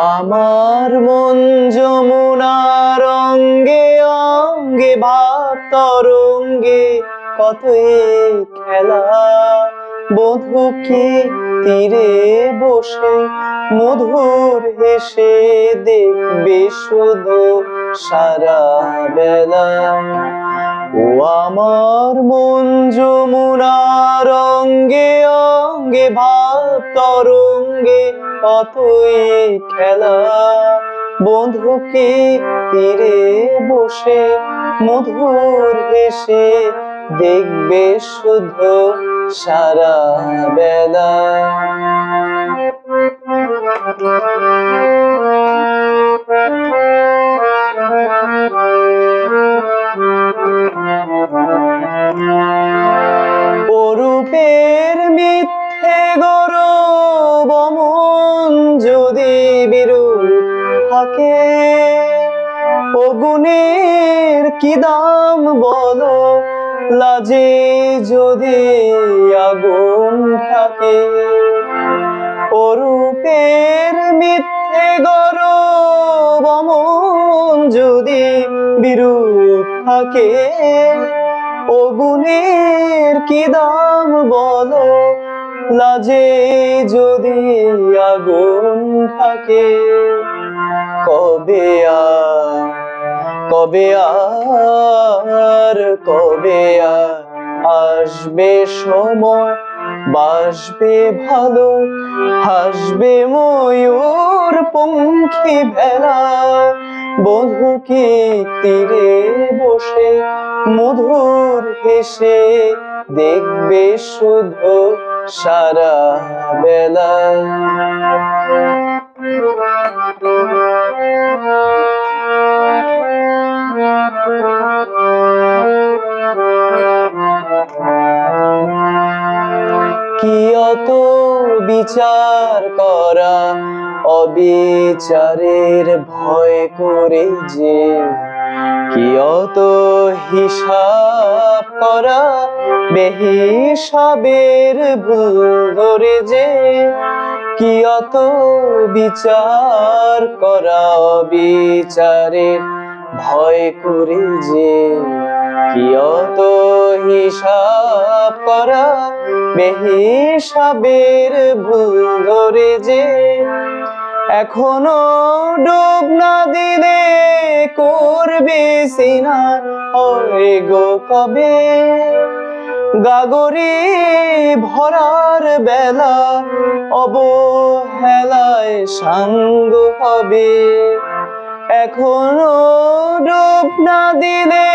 আমার মন যমুনার অঙ্গে অঙ্গে, ভাব তরঙ্গে কত খেলা। বধুকে তীরে বসে, মধুর হেসে দেখবে শুধু সারা বেলা। ও আমার মন যমুনার অঙ্গে অঙ্গে, ভাব তরঙ্গে কতই খেলা। বন্ধুকে তীরে বসে? মধুর হেসে দেখবে শুধু সারা বেলা। অরূপের কি দাম বলো? লাজে যদি আগুন থাকে, অরূপের মিথ্যে গৌরব যদি বিরূপ থাকে ও গুণের কি দাম বলো? লাজে যদি আগুন থাকে, কবে আর কবে আর কবে আর আসবে সময়, বাসবে ভালো, হাসবে ময়ূর পঙ্খী ভেলা। বধু কি তীরে বসে মধুর হেসে দেখবে শুধু সারা বেলা? বিচার করা, অবিচারের ভয় করে যে কি অত হিসাব করা, বেহিসাবের ভুল ধরে যে কি অত বিচার করা, অবিচারের ভয় করে যে কি অত হিসাব করা? বেহিসাবের ভুল ধরে যে এখনও ডুব না দিলে করবে সিনা। হয় গো কবে? গাগরে ভরার বেলা অবহেলায় সাঙ্গ হবে। এখনও ডুব না দিলে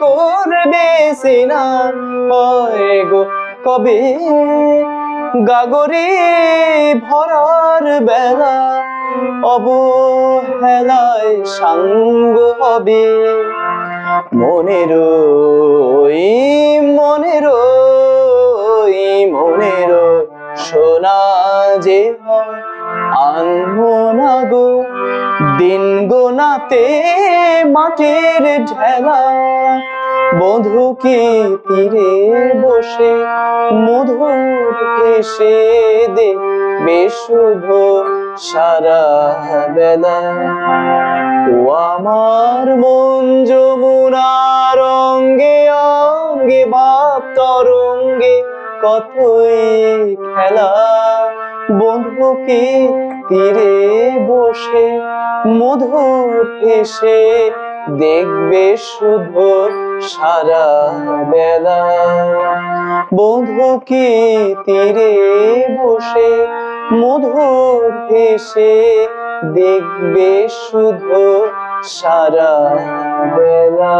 করবে সিনা। হয় গো কবে? গাগরে ভরার বেলা অবহেলায় সাঙ্গ হবে। মনের মনের মনের সোনা যে হয়, আনব না গো। দিন গোনাতে মাটির ঢেলা, বধু কি তীরে বসে মধুর হেসে দে শুধু সারা বেলা। ও আমার মন যমুনা রঙ্গে অঙ্গে ভাব তরঙ্গে কতই খেলা বন্ধুকে তীরে বসে মধুর হেসে দেখবে শুধু সারা বেলা। বন্ধু কি তীরে বসে মধুর হেসে দেখবে শুধু সারা বেলা?